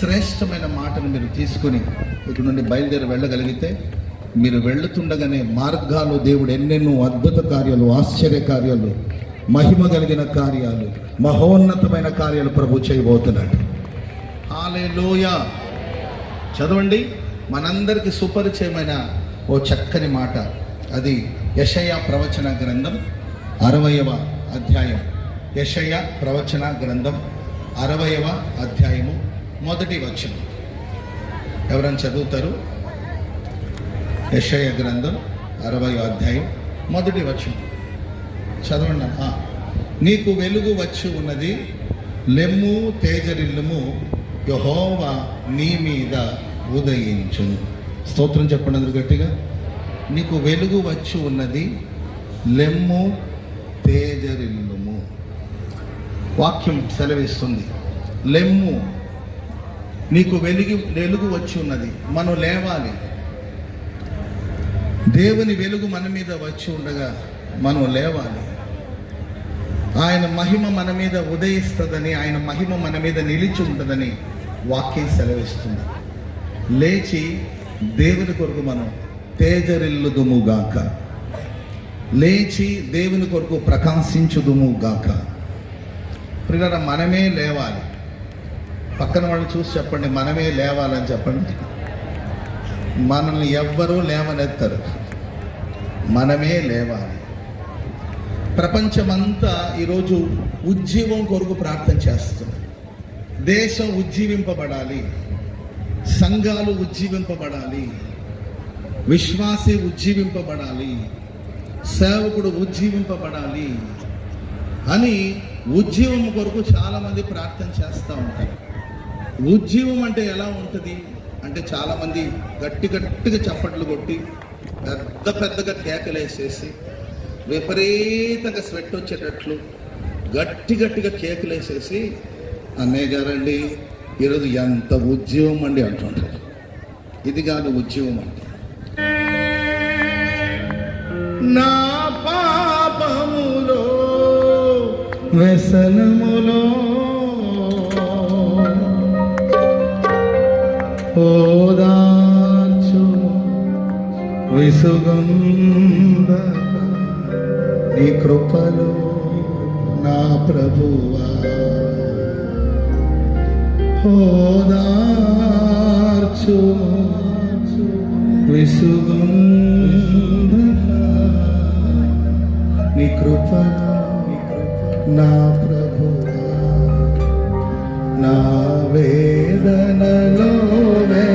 శ్రేష్టమైన మాటను మీరు తీసుకుని ఇక్కడ నుండి బయలుదేరి వెళ్ళగలిగితే మీరు వెళ్తుండగానే మార్గాలు దేవుడు ఎన్నెన్నో అద్భుత కార్యాలు ఆశ్చర్య కార్యాలు మహిమ కలిగిన కార్యాలు మహోన్నతమైన కార్యాలు ప్రభు చేయబోతున్నాడు. హాలేలోయ. చదవండి. మనందరికీ సుపరిచయమైన ఓ చక్కని మాట. అది యషయ ప్రవచన గ్రంథం అరవయవ అధ్యాయం. యషయ ప్రవచన గ్రంథం అరవయవ అధ్యాయము మొదటి వచనం. ఎవరైనా చదువుతారు? యశయ గ్రంథం అరవయవ అధ్యాయం మొదటి వచనం. చదవండి నీకు వెలుగు వచ్చి ఉన్నది లెమ్ము తేజరిల్లుము యహోవా నీ మీద ఉదయించును స్తోత్రం చెప్పండి అందరు గట్టిగా. నీకు వెలుగు వచ్చి ఉన్నది లెమ్ము తేజరిల్లు వాక్యం సెలవిస్తుంది. లెమ్ము నీకు వెలుగు వెలుగు వచ్చి ఉన్నది. మనం లేవాలి. దేవుని వెలుగు మన మీద వచ్చి ఉండగా మనం లేవాలి. ఆయన మహిమ మన మీద ఉదయిస్తుందని ఆయన మహిమ మన మీద నిలిచి ఉంటుందని వాక్యం సెలవిస్తుంది. లేచి దేవుని కొరకు మనం తేజరిల్లుదుముగాక లేచి దేవుని కొరకు ప్రకాశించుదుముగాక ప్రియుల మనమే లేవాలి. పక్కన వాళ్ళు చూసి చెప్పండి మనమే లేవాలని చెప్పండి. మనల్ని ఎవ్వరూ లేవనెత్తరు. మనమే లేవాలి. ప్రపంచమంతా ఈరోజు ఉజ్జీవం కొరకు ప్రార్థన చేస్తుంది. దేశం ఉజ్జీవింపబడాలి. సంఘాలు ఉజ్జీవింపబడాలి. విశ్వాసి ఉజ్జీవింపబడాలి. సేవకుడు ఉజ్జీవింపబడాలి. అని ఉజ్జీవం కొరకు చాలామంది ప్రార్థన చేస్తూ ఉంటారు. ఉజ్జీవం అంటే ఎలా ఉంటుంది? అంటే చాలామంది గట్టి గట్టిగా చప్పట్లు కొట్టి పెద్ద పెద్దగా కేకలేసేసి విపరీతంగా స్వెట్ వచ్చేటట్లు గట్టి గట్టిగా కేకలేసేసి అన్నయ్య గారండి ఈరోజు ఎంత ఉద్యమం అండి అంటుంటారు. ఇది కాదు ఉద్యమం అంటే. నా వ్యసనములో. ఓదాచు విసుగంద నీ కృపలు నా ప్రభువా. ఓదార్చు విసుగంద నీ కృపలో నా ప్రభువా నా వేదనలో వే